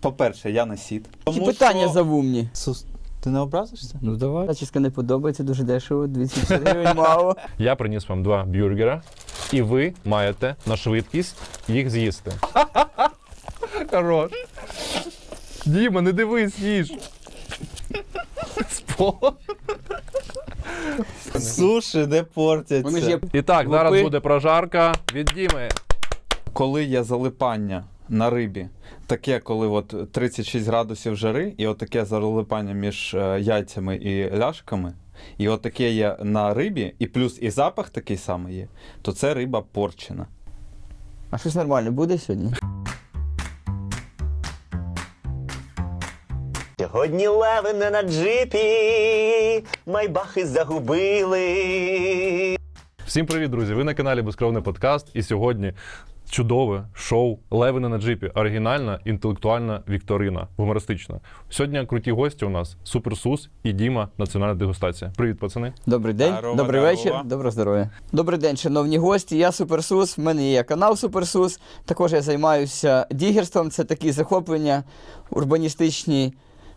По-перше, я не сіт. Які питання завумні? Сус, ти не образишся? Ну давай. Зачіска не подобається, дуже дешево, 250 гривень мало. Я приніс вам два бюргера, і ви маєте на швидкість їх з'їсти. Хорош. Діма, не дивись, їж. Спо. Суші не портяться. Вони ж є І так, зараз Лупи. буде прожарка від Діми. Коли є залипання на рибі, таке, коли от 36 градусів жари, і от таке залипання між е, яйцями і ляшками, і от є на рибі, і плюс і запах такий самий є, то це риба порчена. А щось нормально буде сьогодні? Сьогодні левини на джипі, майбахи загубили. Всім привіт, друзі! Ви на каналі Безкровний подкаст. І сьогодні чудове шоу Левини на джипі. Оригінальна інтелектуальна вікторина, гумористична. Сьогодні круті гості у нас Суперсус і Діма Національна дегустація. Привіт, пацани. Добрий день, Здорово, добрий здорово. вечір, доброго здоров'я. Добрий день, шановні гості. Я Суперсус. В мене є канал Суперсус. Також я займаюся дігерством. Це такі захоплення, урбаністичні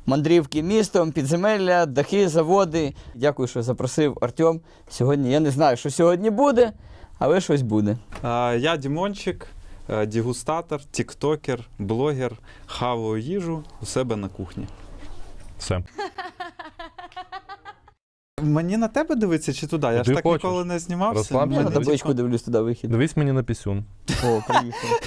мандрівки містом, підземелля, дахи, заводи. Дякую, що запросив Артем. Сьогодні я не знаю, що сьогодні буде, але щось буде. Я Дімончик, е, дегустатор, тіктокер, блогер, хаваю їжу у себе на кухні. Все. Мені на тебе дивитися чи туди? Я Куди ж так хочеш. ніколи не знімався. Розслабся. Я на табличку дивлюсь туди вихід. Дивись мені на пісюн. О, приїхав.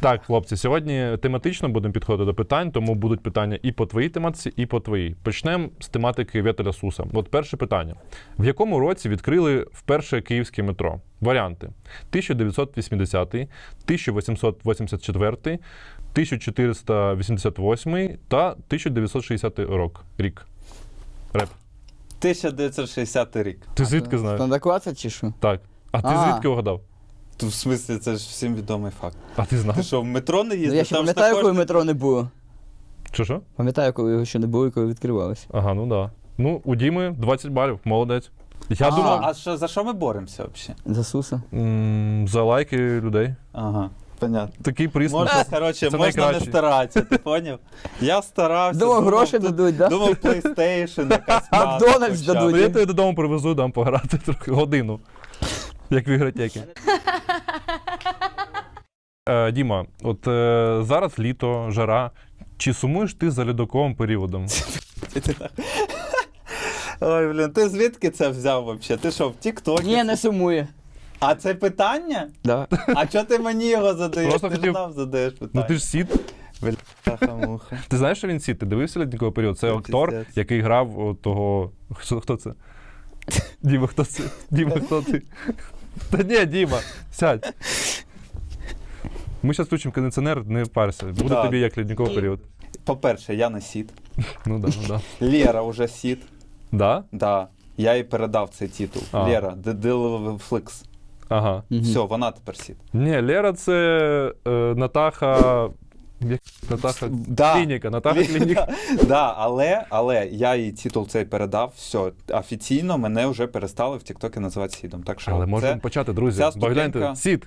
Так, хлопці, сьогодні тематично будемо підходити до питань, тому будуть питання і по твоїй тематиці, і по твоїй. Почнемо з тематики Вєтеля Суса. От перше питання: в якому році відкрили вперше київське метро? Варіанти: 1980, 1884, 1488 та 1960 рок. Рік. Реп. 1960 рік. Ти звідки знаєш? Надо чи що? Так. А ти А. звідки угадав? В смислі, це ж всім відомий факт. А ти Ти знаєш? що, в метро не Ну, я ще Там ж пам'ятаю, також- коли метро не було. Що що? Пам'ятаю, коли його ще не було і коли відкривалося. Ага, ну да. Ну, у Діми 20 балів, молодець. Я А. думав, А що, за що ми боремося взагалі? За Суса. м, за лайки людей. Ага, понятно. Такий приз. Можна, коротше, Це можна не найкраще. старатися, ти поняв? Я старався. Думав, гроші дадуть, да? Думав, PlayStation, якась Макдональдс хоча б. дадуть. Ну, я тебе додому привезу, дам пограти трохи годину. Як в ігротеки. Е, Діма, от е, зараз літо, жара. Чи сумуєш ти за льодоковим періодом? Ой, блін, ти звідки це взяв взагалі? Ти що, в Тіктокі? Ні, не сумує. А це питання? Да. А чого ти мені його задаєш? Просто ти хотів- ж нам задаєш питання. Ну ти ж сіт. Бляха-муха. Ти знаєш, що він сіт? Ти дивився льодниковий період? Це Це актор, який грав от того. Хто, хто це? Діма, хто це? Діма, хто ти? Та ні, Діма, сядь. Ми зараз включимо кондиціонер, не парся. Буде Да. тобі як лідниковий період. По-перше, я не сіт. Ну да, ну да. Лєра вже сіт. Да? Да. Я їй передав цей титул. А. Лєра, Фликс. Ага. Мгм. Все, вона тепер сіт. Ні, Лера це е, Натаха. Як Натаха Да. клініка, Натаха клініка. Да, але, але я їй титул цей передав. Все, офіційно мене вже перестали в Тіктокі називати сідом. Так що Але можемо почати, друзі. ступенька- сіт.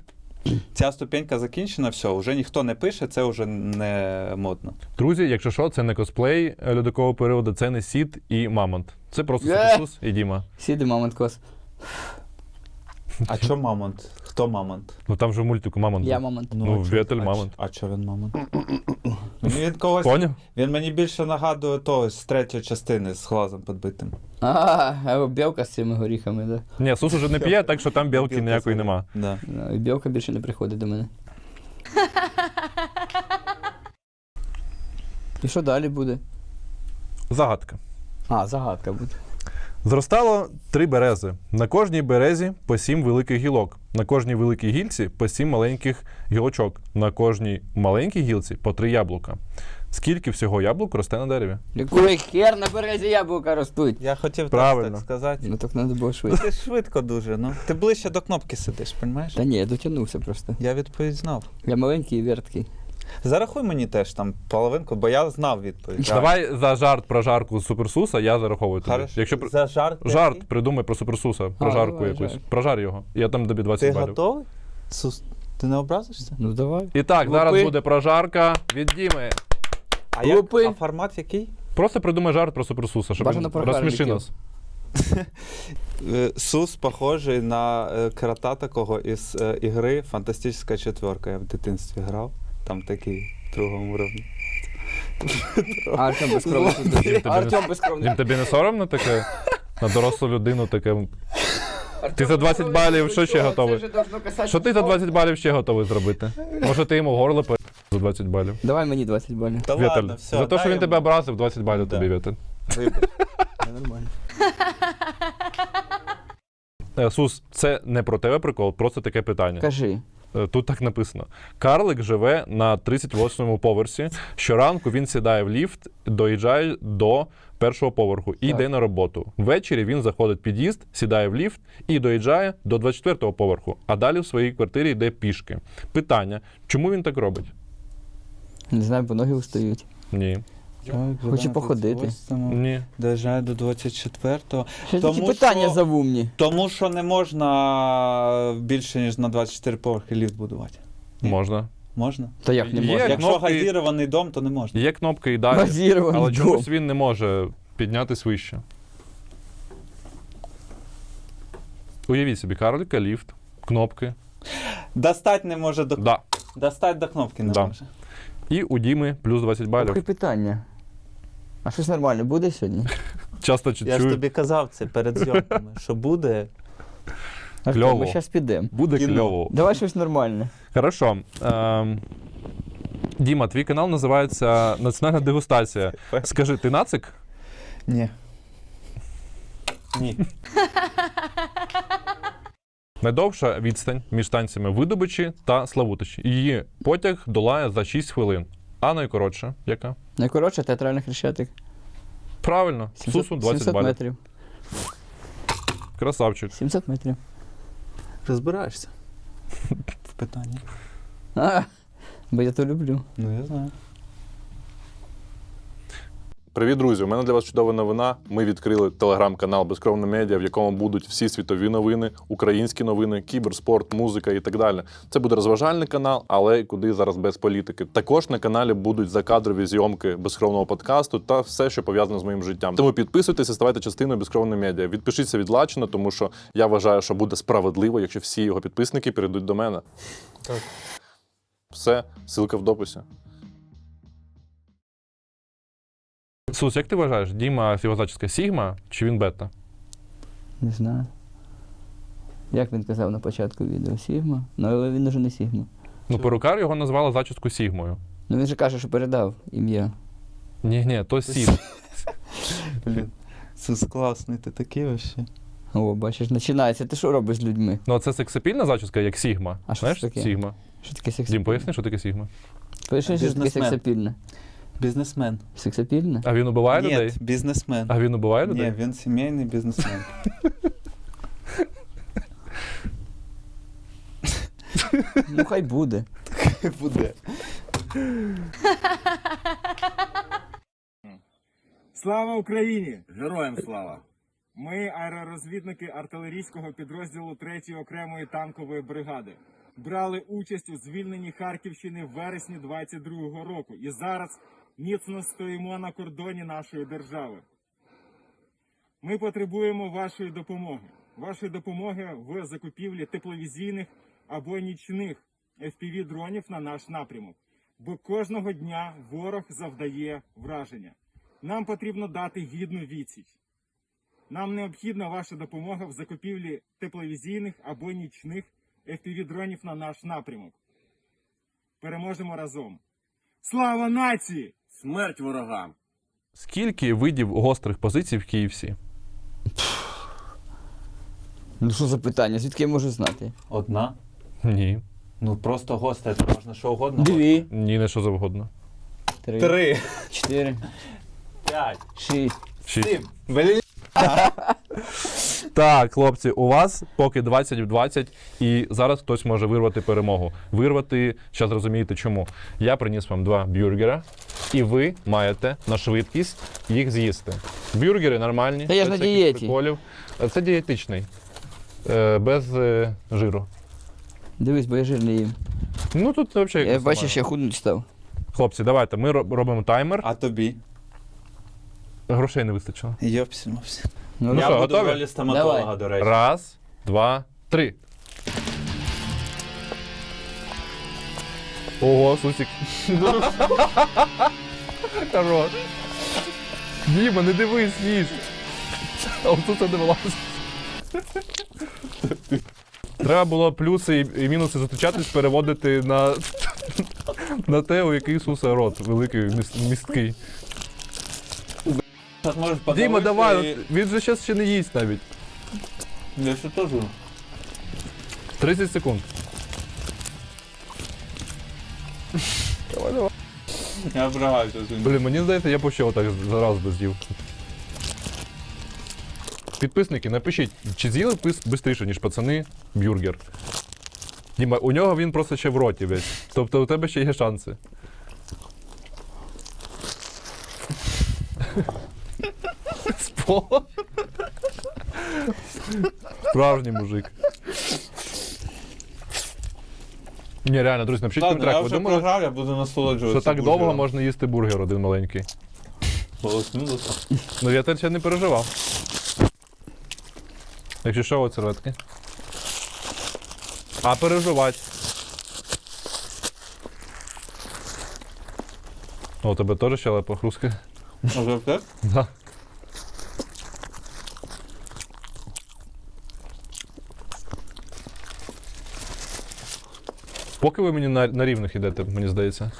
ця ступенька закінчена, все, вже ніхто не пише, це вже не модно. Друзі, якщо що, це не косплей льодового періоду, це не сіт і мамонт. Це просто! Суперсус і Діма. Сіди, мамонт кос. А що мамонт? Хто мамонт? Ну там же в мультику мамонт. Я був. мамонт. Ну, а чо- Вєтель а мамонт. А чого він мамонт? він когось. Поняв? Він мені більше нагадує того з третьої частини з глазом підбитим. А, а білка з цими горіхами, да. Ні, Сус уже не п'є, так що там білки Білки ніякої нема. Да. Ну, І білка більше не приходить до мене. І що далі буде? Загадка. А, загадка буде. Зростало три берези. На кожній березі по сім великих гілок. На кожній великій гілці по сім маленьких гілочок. На кожній маленькій гілці по три яблука. Скільки всього яблук росте на дереві? Який хер на березі яблука ростуть. Я хотів Правильно. так сказати. Ну так треба було швидко. Ти швидко дуже, ну. Ти ближче до кнопки сидиш, розумієш? Та ні, я дотягнувся просто. Я відповідь знав. Я маленький і верткий. Зарахуй мені теж там половинку, бо я знав відповідь. Давай за жарт про жарку Суперсуса я зараховую тобі. Хорошо. Якщо За жарт. жарт який? придумай про Суперсуса, про А, жарку давай, якусь. жарт. Прожар його. Я там тобі 20 Ти балів. готовий? Сус, ти не образишся? Ну давай. І так, зараз Лупи. буде прожарка від Діми. А, як, а формат який? Просто придумай жарт про суперсуса, щоб Бажано про розсміши нас. Е, Сус похожий на е, крота такого із е, ігри Фантастична четверка. Я в дитинстві грав. Там такий в другому уровні. А Артем безкровний. тобі Артем Дім, тобі не соромно таке? На дорослу людину таке. Ти за 20 балів що ще готовий? Що ти за 20 балів ще готовий зробити? Може ти йому горло по за 20 балів? Давай мені 20 балів. Та Віталь, ладно, все. за те, що дай він тебе йому. образив, 20 балів Да. тобі, Віталь. Вибач. Нормально. Е, Сус, це не про тебе прикол, просто таке питання. Кажи. Е, Тут так написано: Карлик живе на 38-му поверсі. Щоранку він сідає в ліфт, доїжджає до першого поверху і Так. йде на роботу. Ввечері він заходить в під'їзд, сідає в ліфт і доїжджає до 24-го поверху. А далі в своїй квартирі йде пішки. Питання: чому він так робить? Не знаю, бо ноги устають. Ні. Хочу походити. Ні. Доїжджаю до 24-го. Що Тому такі питання що- завумні? Тому що не можна більше, ніж на 24 поверхи ліфт будувати. Ні. Можна. Можна? Та як не Є можна? Якщо кнопки- газірований дом, то не можна. Є кнопки і далі, Базірований але дом. чомусь він не може піднятись вище. Уявіть собі, карлика, ліфт, кнопки. Достать не може до Да. Достать до кнопки не Да. може. І у Діми плюс 20 балів. Таке питання. А щось нормально буде сьогодні? Часто чу- Я ж чую, тобі казав це перед зйомками, що буде. Кльово. ми зараз підемо. буде кіно. кльово. Давай щось нормальне. Хорошо. Ем, Діма, твій канал називається Національна дегустація. Скажи, ти нацик? Ні. Ні. Найдовша відстань між станціями Видобичі та Славутичі. Її потяг долає за 6 хвилин. А найкоротша, яка? Найкоротша театральний хрещатик. Правильно, 700, Сусун 20 700 балів. метрів. Красавчик. 700 метрів. Розбираєшся в питанні. А, бо я то люблю. Ну, я знаю. Привіт, друзі! У мене для вас чудова новина. Ми відкрили телеграм-канал Безкровна медіа, в якому будуть всі світові новини, українські новини, кіберспорт, музика і так далі. Це буде розважальний канал, але куди зараз без політики. Також на каналі будуть закадрові зйомки безкровного подкасту та все, що пов'язано з моїм життям. Тому підписуйтесь і ставайте частиною безкровної медіа. Відпишіться від Лачина, тому що я вважаю, що буде справедливо, якщо всі його підписники перейдуть до мене. Так. Все, ссылка в дописі. Сус, як ти вважаєш, Діма його зачіска Сігма чи він бета? Не знаю. Як він казав на початку відео? Сігма? Ну, але він уже не Сігма. Ну, перукар його назвали зачіску Сігмою. Ну він же каже, що передав ім'я. Ні, ні, то Сім. Блін. Сус класний, ти такий вообще. О, бачиш, починається. Ти що робиш з людьми? Ну, а це сексапільна зачіска, як Сігма. А що Знаєш, це таке? Сігма. Що таке сексапільне? Дім, поясни, що таке Сігма. Поясни, що таке Бізнесмен. сексапільне? Бізнесмен. Сексапільне? А він убиває Ні, людей? бізнесмен. А він убиває людей? Ні, він сімейний бізнесмен. Ну хай буде. Буде. Слава Україні! Героям слава! Ми аеророзвідники артилерійського підрозділу 3-ї окремої танкової бригади. Брали участь у звільненні Харківщини в вересні 22-го року і зараз міцно стоїмо на кордоні нашої держави. Ми потребуємо вашої допомоги. Вашої допомоги в закупівлі тепловізійних або нічних FPV-дронів на наш напрямок. Бо кожного дня ворог завдає враження. Нам потрібно дати гідну відсіч. Нам необхідна ваша допомога в закупівлі тепловізійних або нічних FPV-дронів на наш напрямок. Переможемо разом. Слава нації! Смерть ворогам! Скільки видів гострих позицій в Київсі? Ну що за питання? Звідки я можу знати? Одна. Ні. Ну просто гостя, це можна що угодно. Дві, Ні, не що завгодно. три, Три. чотири, П'ять. шість. Шість. Сім. Блін. Так, хлопці, у вас поки 20 в 20, і зараз хтось може вирвати перемогу. Вирвати, зараз розумієте чому. Я приніс вам два бюргера, і ви маєте на швидкість їх з'їсти. Бюргери нормальні. Та я ж без на всяких дієті. приколів. Е, Це дієтичний. Е, Без е, жиру. Дивись, бо я жирний їм. Ну тут взагалі. Я бачиш, я худнуть став. Хлопці, давайте, ми роб- робимо таймер. А тобі? Грошей не вистачило. Йопсі, мопсі. Ну, Я Я що, буду готові? в ролі стоматолога, Давай. до речі. Раз, два, три. Ого, Сусік. Хорош. Діма, не дивись, їж. А отут це не вилазить. Треба було плюси і- мінуси зустрічатись, переводити на, на те, у який Ісуса рот великий, місткий. Діма, давай, і- він же зараз ще не їсть навіть. Я ще теж. 30 секунд. Давай, давай. Я врагаюся з. Блін, мені здається, я б ще отак зараз би з'їв. Підписники, напишіть, чи з'їли пис швидше, ніж пацани, бюргер. Діма, у нього він просто ще в роті весь. Тобто у тебе ще є шанси. Справжній мужик. Ні, реально, друзі, напишіть в Ладно, я коментарях. Ви вже думали, програв, я буду насолоджуватися. що так довго бургером. можна їсти бургер один маленький? Ну я теж ще не переживав. Якщо що, от серветки. А переживати. О, у тебе теж щелепа хрустка. А вже все? Да. Поки ви мені на, на рівних йдете, мені здається.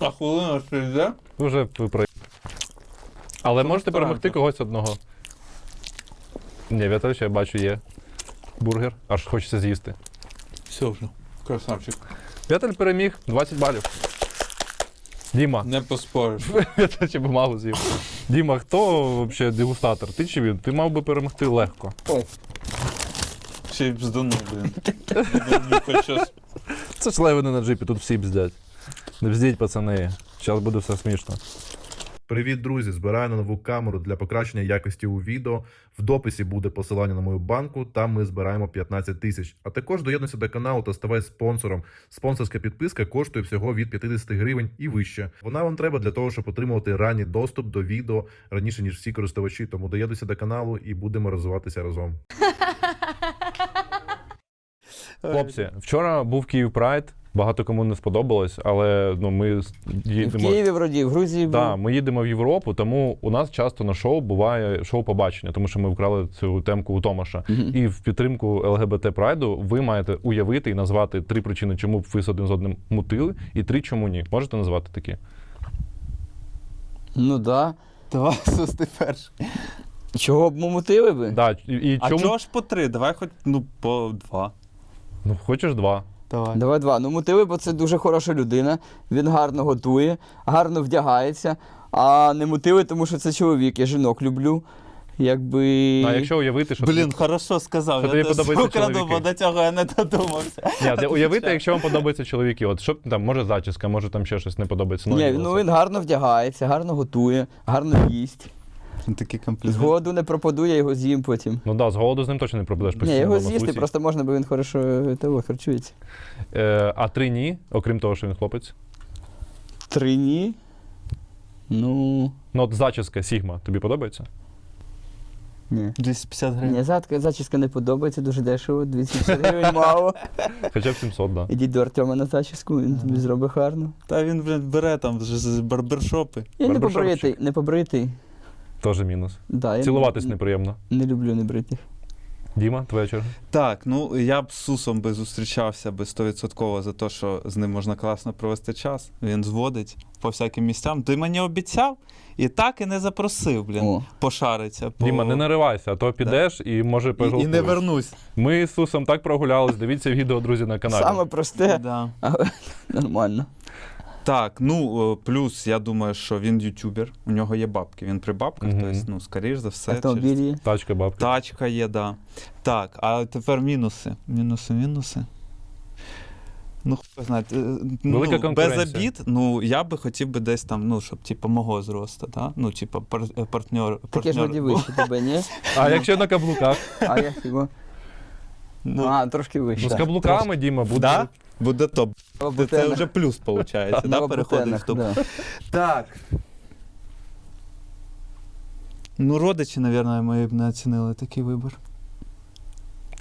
А хвилина ще йде? Ви вже ви про... Але можете перемогти когось одного. Ні, Віталій, я бачу, є бургер, аж хочеться з'їсти. Все вже. Красавчик. Віталь переміг 20 балів. Діма, Не поспориш. Віталь ще бумагу з'їв. Діма, хто взагалі дегустатор? Ти чи він? Ти мав би перемогти легко. Ще й бздунув, блін. Це ж левини на джипі, тут всі бздять. Не бздіть, пацани. Зараз буде все смішно. Привіт, друзі! Збираю на нову камеру для покращення якості у відео. В дописі буде посилання на мою банку. Там ми збираємо 15 тисяч. А також доєднуйся до каналу та ставай спонсором. Спонсорська підписка коштує всього від 50 гривень і вище. Вона вам треба для того, щоб отримувати ранній доступ до відео раніше ніж всі користувачі. Тому доєднуйся до каналу і будемо розвиватися разом. Хлопці, вчора був Київ Прайд. Багато кому не сподобалось, але ну, ми с- В. Києві вроді, в Грузії. Так, ми їдемо в Європу, тому у нас часто на шоу буває шоу побачення, тому що ми вкрали цю темку у Томаша. Мгм. І в підтримку ЛГБТ Прайду ви маєте уявити і назвати три причини, чому б ви з один з одним мутили, і три, чому ні. Можете назвати такі? Ну да. Давай, Сус, ти перший. Чого б ми мутили би? Да, і, і А чого ж по три? Давай хоч ну по два. Ну, хочеш два. Давай. Давай два. Ну, мутили, бо це дуже хороша людина. Він гарно готує, гарно вдягається. А не мутили, тому що це чоловік, я жінок люблю. Якби. А якщо уявити, що Блін, хорошо сказав. Що я тобі украду, чоловіки? бо до цього я не додумався. Ні, уявити, якщо вам подобаються чоловіки, от що там, може зачіска, може там ще щось не подобається. Ні, ну він гарно вдягається, гарно готує, гарно їсть. Такий З комплімент. голоду не пропаду, я його з'їм потім. Ну да, з голоду з ним точно не пропадеш Ні, постійно. його з'їсти Сусі. просто можна, бо він хорошо е, того, харчується. Е, а три ні, окрім того, що він хлопець. Три ні. Ну. Ну, от зачіска Сігма, тобі подобається? Ні. 250 гривень. Ні, задка, зачіска не подобається, дуже дешево, 250 гривень мало. Хоча б 700, да. Ідіть до Артема на зачіску, він тобі зробить гарно. Та він блін, бере там вже з барбершопи. Я не побритий, не побритий. Теж мінус. Да, я Цілуватись не, неприємно. не люблю небритих. Діма, твоя черга. Так, ну я б з Сусом би зустрічався би 100% за те, що з ним можна класно провести час. Він зводить по всяким місцям. Ти мені обіцяв і так і не запросив, блін, О. пошариться. По... Діма, не наривайся, а то підеш і може і, і пожалкуєш. не вернусь. Ми з Сусом так прогулялись. Дивіться відео, друзі, на каналі. Саме просте, Да. але нормально. Так, ну е, плюс я думаю, що він ютубер, у нього є бабки. Він при бабках, Мгм. тобто, ну, скоріш за все. через- Автомобіль є. Тачка, бабка. Тачка є, да. Так, а тепер мінуси. Мінуси, мінуси. Ну, хуй знає, е, ну, Велика без конкуренція. обід, ну я би хотів би десь там, ну, щоб типу, мого зросту, да? ну, типу, пар, е, партнер. Таке ж партнер- вроді вище тебе, ні? А якщо на каблуках? А я його. Ну, А, трошки вище. Ну, з каблуками, Діма, буде. да? Буде топ. Це Лабутена. вже плюс, виходить. Да? Переходить в топ. да. Так. Ну, родичі, мабуть, мої б не оцінили такий вибір.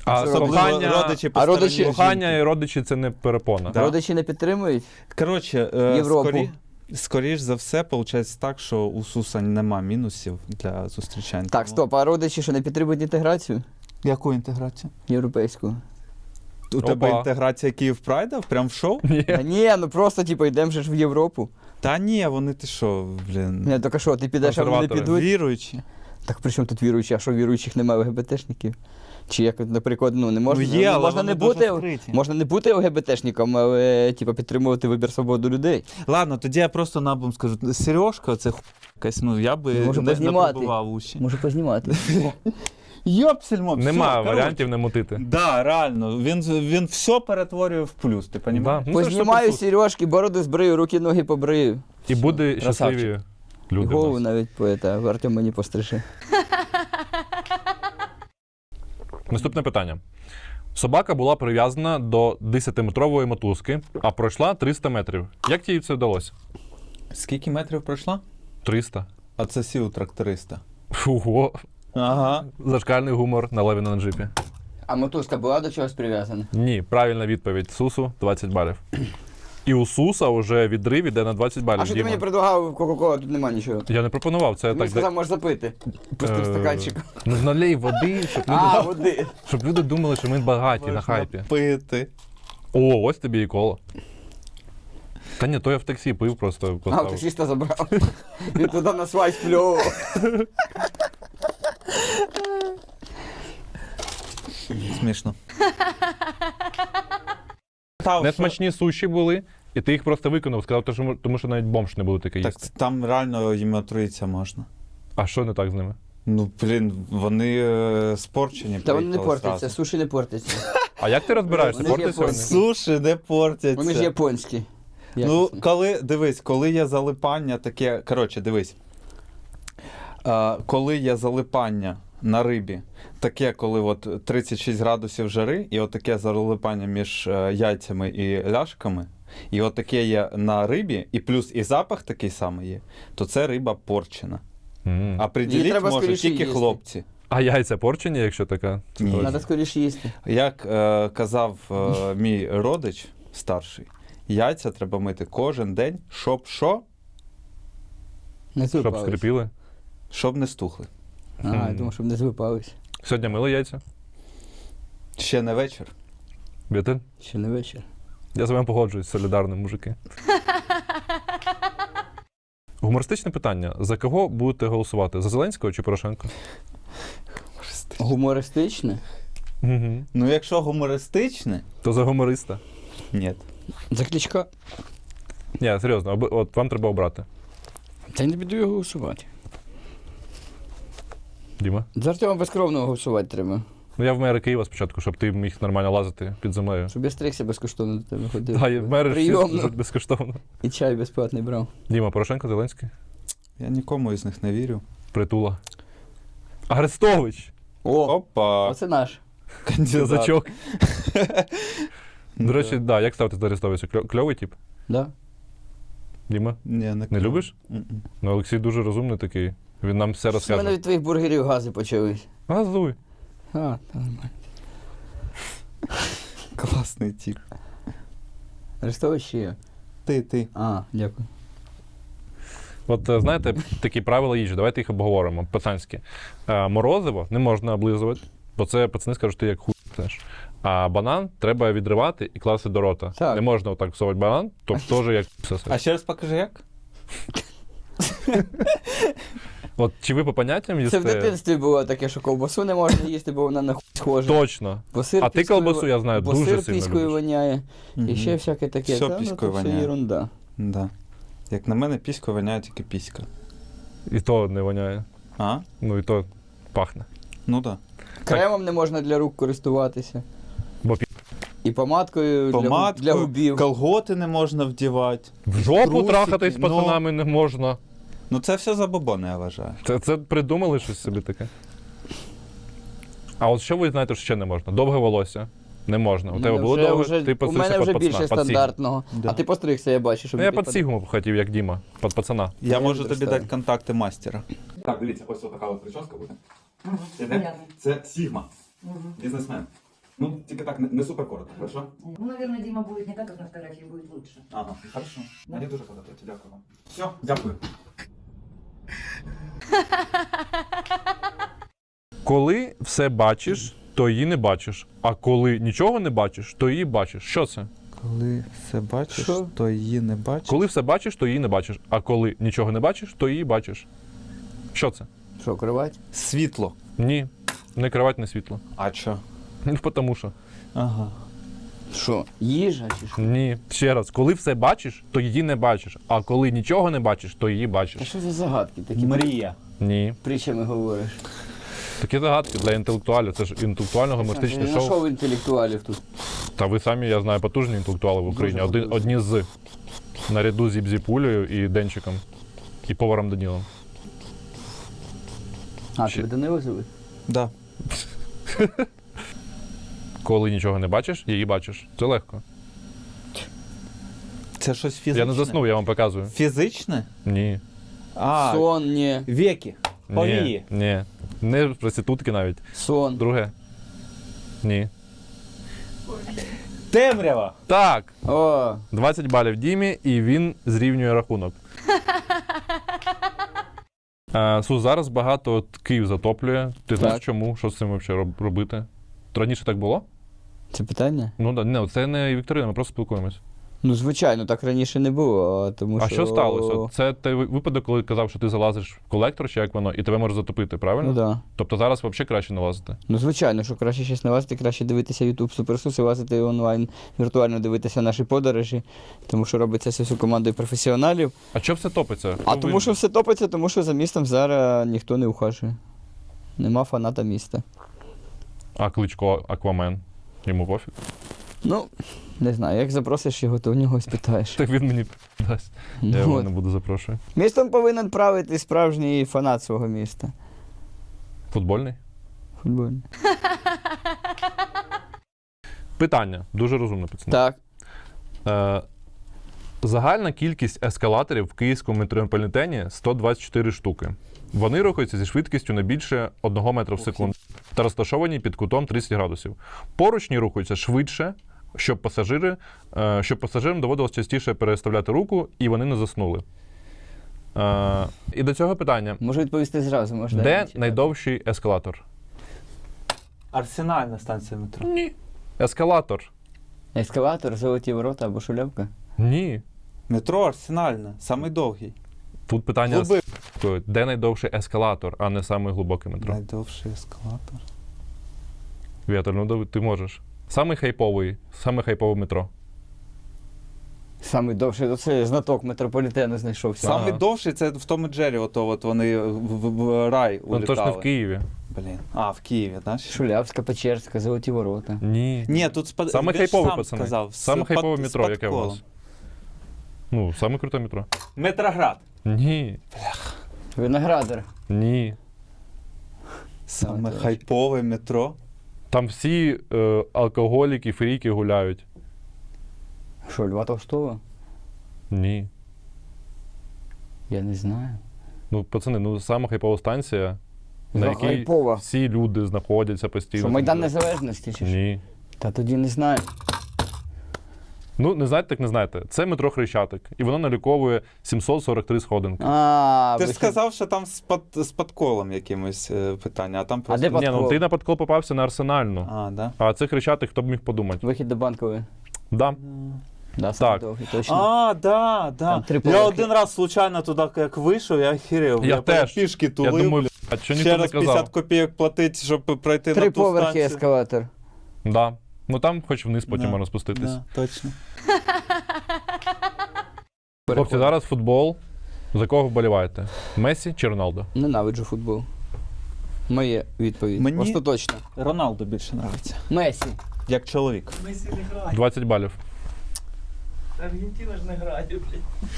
А Особливо кохання, родичі по а стороні родичі- кохання і родичі це не перепона. Да. Родичі не підтримують? Коротше, е, Європу. скорі, скоріш за все, виходить так, що у Суса нема мінусів для зустрічань. Так, Тому- стоп, а родичі що не підтримують інтеграцію Яку інтеграцію? європейську? У тебе інтеграція Київ Прайда? Прям в шоу? Ні. Та ні, ну просто типу йдемо ж в Європу. Та ні, вони ти що, блін. Не, тільки що, ти підеш, а вони Консерватори. підуть. Віруючі. Так при чому тут віруючі, а що віруючих немає ЛГБТшників? Чи як, наприклад, ну не можна, ну, є, ну, але можна вони не дуже бути. вкриті. Можна не бути ЛГБТшником, але типу, підтримувати вибір свободу людей. Ладно, тоді я просто набум скажу. Сережка, це ху... якась, ну я би Може, не, не познімати. пробував уші. Можу познімати. Йопсельмо, Нема варіантів не мутити. Да, реально. Він, він все перетворює в плюс, ти Да. розумієш? Ну, це ж Познімаю суперсус. сережки, бороду збрию, руки, ноги побрию. І буде Красавчик. щасливі І люди. в голову нас. навіть поета, Артем мені пострижи. Наступне питання. Собака була прив'язана до 10-метрової мотузки, а пройшла 300 метрів. Як їй це вдалося? Скільки метрів пройшла? 300. А це сіл тракториста. Фуго. Ага. Зашкальний гумор на леві на джипі. А мотузка була до чогось прив'язана? Ні, правильна відповідь. Сусу 20 балів. І у Суса вже відрив іде на 20 балів. А що ти Діма. мені предлагав Кока-Кола, тут нема нічого. Я не пропонував, це Ти мені так. сказав, можеш запити. Пустив Е, стаканчик. Ну налей води, щоб люди, А, води. щоб люди думали, що ми багаті на хайпі. Пити. О, ось тобі і коло. Та ні, то я в таксі пив, просто А, поставив. таксиста забрав. Він туди на свай спльовував. Смішно. Несмачні суші були, і ти їх просто виконав, сказав, що тому що навіть бомж не буде таке Так їсти. там реально їм отруїтися можна. А що не так з ними? Ну, блін, вони е, спорчені. Та вони не приїхали портяться, зразу. суші не портяться. А як ти розбираєшся? Вони ж. Суші не портяться. Вони ж японські. Ну, коли дивись, коли є залипання таке. Коротше, дивись. Коли є залипання на рибі, таке, коли от 36 градусів жари, і от таке залипання між е, яйцями і ляшками, і от таке є на рибі, і плюс і запах такий самий є, то це риба порчена. М. А приділіть можуть тільки їсти. хлопці. А яйця порчені, якщо така? Ні. Треба скоріше їсти. Як е, казав е, мій родич старший, яйця треба мити кожен день, щоб що? Не Щоб скрипіли. Щоб не стухли. А, я думав, щоб не звипались. Сьогодні мили яйця. Ще не вечір. Вітель? Ще не вечір. Я з вами погоджуюсь, солідарно, мужики. Гумористичне питання: за кого будете голосувати? За Зеленського чи Порошенко? Гумористичне? Угу. Ну, якщо гумористичне, То за гумориста. ні. За Кличка. Ні, серйозно, оби- от вам треба обрати. Та не піду його голосувати. Діма. За Артема безкровного голосувати треба. Ну я в мери Києва спочатку, щоб ти міг нормально лазити під землею. Щоб я стригся безкоштовно до тебе ходив. А і в мери Прийомно. безкоштовно. І чай безплатний брав. Діма, Порошенко, Зеленський, Я нікому із них не вірю. Притула. Арестович! О, Опа! оце наш. Ну, До речі, да, як ставити до Арестовича? Кльо- Кльовий тип? Да? Діма? Ні, не, Не любиш? Ну, Олексій дуже розумний такий. Він нам все У мене розкаже. від твоїх бургерів гази почались. Газуй. А, нормально. Класний тип. Арестович ще є. Ти, ти. А, дякую. От е, знаєте, такі правила їжі, давайте їх обговоримо. Пацанські. Е, Морозиво не можна облизувати, бо це пацани скажуть, ти як хуй. знаєш. А банан треба відривати і класти до рота. Так. Не можна отак всовувати банан, то теж як А ще раз покажи як? От чи ви по поняттям Це в дитинстві було таке, що ковбасу не можна їсти, бо вона на хуй схожа. Точно. Бо сир А ти піскою- колбасу, я знаю, бо дуже сир сильно піскою любиш. воняє. І Мгм. ще всяке таке. Всьо Та, ну, піскою то все воняє. ерунда. Да. Як на мене, піською воняє тільки піська. І то не воняє. А? Ну і то пахне. Ну так. Кремом не можна для рук користуватися. І помадкою, для, Помадку, для губів. колготи не можна вдівати. В жопу Трусики, трахатись з ну. пацанами не можна. Ну це все забобони, я вважаю. Це, це придумали щось собі таке. А от що ви знаєте, що ще не можна? Довге волосся. Не можна. У тебе було вже- довге, вже- ти У мене вже під більше пацана. стандартного. Да. А ти постригся, я бачу, що Ну, я під Сігму хотів, як Діма, під пацана. Я Я можу тобі дати контакти мастера. Так, дивіться, ось така от прическа буде. Це, це Сігма, бізнесмен. Ну, тільки так, не, не супер коротко, хорошо? Ну, наверное, Дима будет не так, как на фотографии, будет лучше. Ага, хорошо. Мені дуже подобається, дякую вам. Все, дякую. Коли все бачиш, то її не бачиш. А коли нічого не бачиш, то її бачиш. Що це? Коли все бачиш, Що? то її не бачиш. Коли все бачиш, то її не бачиш. А коли нічого не бачиш, то її бачиш. Що це? Що, кривать? Світло. Ні. Не кровать, не світло. А що? Ну, тому що. Ага. Що, їжа чи що? Ні. Ще раз, коли все бачиш, то її не бачиш. А коли нічого не бачиш, то її Та бачиш. що за загадки такі? Мрія. Ні. Притчами говориш. Такі загадки для інтелектуалів. Це ж інтелектуально гумористичне Я шоу. знайшов інтелектуалів тут. Та ви самі, я знаю, потужні інтелектуали в Україні. Один, одні з. Наряду з Ібзіпулею і Денчиком. І поваром Данілом. А, Ще- тебе Данило звуть? Да. Коли нічого не бачиш, її бачиш. Це легко. Це щось фізичне. Я не заснув, я вам показую. Фізичне? Ні. А, Сон, ні. веки. Повії. Ні. Ні. Не проститутки навіть. Сон. Друге. Ні. Темрява. Так. О, 20 балів Дімі, і він зрівнює рахунок. Е, Сус, зараз багато от Київ затоплює. Ти знаєш чому? Що з цим взагалі робити? Раніше так було? Це питання? Ну да, не, це не Вікторина, ми просто спілкуємось. Ну, звичайно, так раніше не було, тому А що... що сталося? Це той випадок, коли казав, що ти залазиш в колектор, чи як воно, і тебе може затопити, правильно? Ну да. Тобто зараз взагалі краще не лазити. Ну, звичайно, що краще щось не лазити, краще дивитися YouTube Суперсус і лазити онлайн, віртуально дивитися наші подорожі, тому що робиться це всю командою професіоналів. А що все топиться? А тому ви- що все топиться, тому що за містом зараз ніхто не ухажує. Нема фаната міста. А кличко Аквамен. Йому пофіг. Ну, не знаю, як запросиш його, то в нього спитаєш. Так він мені дасть. Я його не буду запрошую. Містом повинен правити справжній фанат свого міста. Футбольний? Футбольний. Питання. Дуже розумне пацани. Так. Е, загальна кількість ескалаторів в київському метрополітені 124 штуки. Вони рухаються зі швидкістю не більше 1 метра в секунду та розташовані під кутом 30 градусів. Поручні рухаються швидше, щоб пасажири, е, щоб пасажирам доводилось частіше переставляти руку, і вони не заснули. Е, і до цього питання: Можу відповісти зразу, можна. де найдовший ескалатор? Арсенальна станція метро. Ні. Ескалатор. Ескалатор, золоті ворота або шулявка. Ні. Метро Арсенальне, самий довгий. Тут питання Глибин. З де найдовший ескалатор, а не саме глибоке метро. Найдовший ескалатор. Вітер, ну ти можеш. Самий хайповий, саме хайпове метро. Самий довший, це знаток метрополітену знайшовся. Ага. Самий довший це в тому Джері, ото от вони в, в, в рай Ну улітали. точно в Києві. Блін. А, в Києві, знаєш? Шулявська, Печерська, золоті ворота. Ні. Ні, тут спад... Саме він ж хайпове, сам пацани. сказав. з Саме хайпове пад- метро, яке у подколом. вас. Ну, саме круте метро. Метроград. Ні. Виноградар. Ні. Саме хайпове метро. Там всі е, алкоголіки, фріки гуляють. Що, Льва Толстого? Ні. Я не знаю. Ну, пацани, ну саме хайпова станція, на якій Хайпова. всі люди знаходяться постійно. Що, Майдан Незалежності чи що? Ні. Та тоді не знаю. Ну, не знаєте, так не знаєте. Це метро Хрещатик. І воно наліковує 743 сходинки. А, Ти ж сказав, що там з, пад... з подколом якимось е, питання, а там просто. де Ні, ну ти на подкол попався на арсенальну. А, да? А це Хрещатик, хто б міг подумати. Вихід до банкової. Да. Да, саме Так. довгий, точно. А, да, да. Там три я поверхи. один раз случайно туди як вийшов, я охерів. Я теж. пішки Я тулив. думаю, а що ніхто ще не раз казав? 50 копійок платити, щоб пройти Три на ту поверхи станцію. ескалатор. Да. Ну там хоч вниз потім Да. можна спуститись. Да, точно. Хлопці, зараз футбол. За кого вболіваєте? Месі чи Роналдо? Ненавиджу футбол. Моє відповідь. Мені- Остаточно. Роналду більше подобається. Месі. Як чоловік. Месі не грає. 20 балів. Аргентина ж не грає, блядь.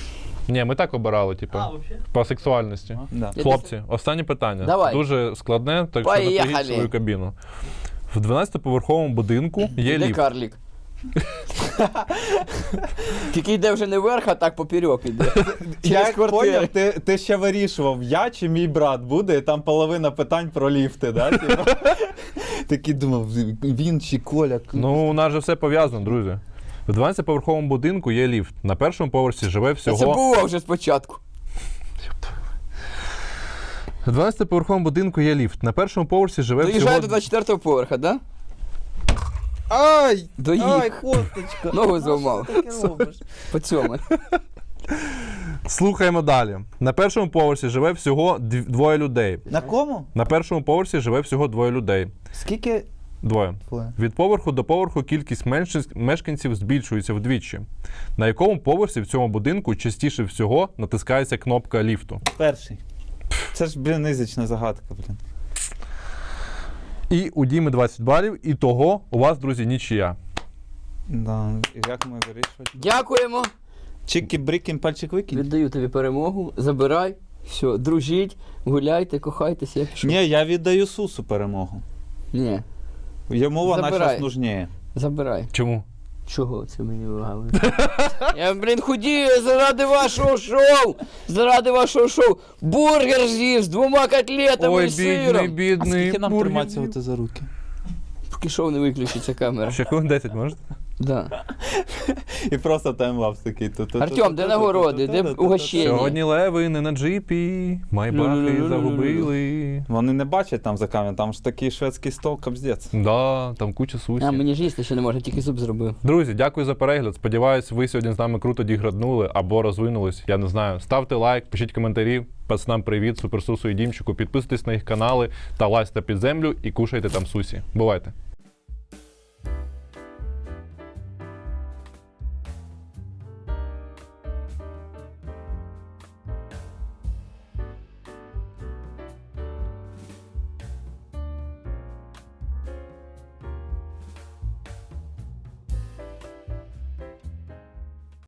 Ні, ми так обирали, типу, А, взагалі? по сексуальності. Да. Хлопці, останнє питання. Давай. Дуже складне, так що Поїхали. напрягіть свою кабіну. В 12-поверховому будинку є Де ліфт. карлік? Тільки йде вже не вверх, а так поперек іде. Я Через як поняв, ти, ти ще вирішував, я чи мій брат буде, і там половина питань про ліфти, да? типу? Такий думав, він чи Коля. Ну, у нас же все пов'язано, друзі. В 12-поверховому будинку є ліфт. На першому поверсі живе Це всього. було вже спочатку. В 12-поверховому будинку є ліфт. На першому поверсі живе Доїжджає всього. до 24-го поверха, да? Ай! Доїх. Ай, косточка! Ногу зламав. Що ти таке робиш? По цьому. Слухаємо далі. На першому поверсі живе всього дв- двоє людей. На кому? На першому поверсі живе всього двоє людей. Скільки? Двоє. Двоє. Від поверху до поверху кількість меншин- мешканців збільшується вдвічі. На якому поверсі в цьому будинку частіше всього натискається кнопка ліфту? Перший. Це ж, блін, низична загадка, блін. І у Діми 20 балів, і того у вас, друзі, нічия. Да. І як ми вирішувати? Дякуємо. Чики брикін пальчик викинь. Віддаю тобі перемогу. Забирай. Все, дружіть, гуляйте, кохайтеся. Я пішов. Ні, я віддаю Сусу перемогу. Ні, Йому вона Забирай. зараз нужніє. забирай. Чому? Чого це мені вигали? Я, блін, худію заради вашого шоу! Заради вашого шоу! Бургер з'їв з двома котлетами і сиром! А скільки нам триматися оте за руки? Поки шоу не виключиться камера. Ще хвилин 10 можете? Да. І просто таймлапс такий. Артем, де нагороди, де угощення? Сьогодні леви не на джипі, майбахи і загубили. Вони не бачать там за камінь, там ж такий шведський стол, капздець. Да, там куча сусі. А мені жісти ще не може, тільки суп зробив. Друзі, дякую за перегляд. Сподіваюсь, ви сьогодні з нами круто діграднули або розвинулись. Я не знаю. Ставте лайк, пишіть коментарі. Пацанам привіт, суперсусу і дімчику. Підписуйтесь на їх канали та лазьте під землю і кушайте там сусі. Бувайте!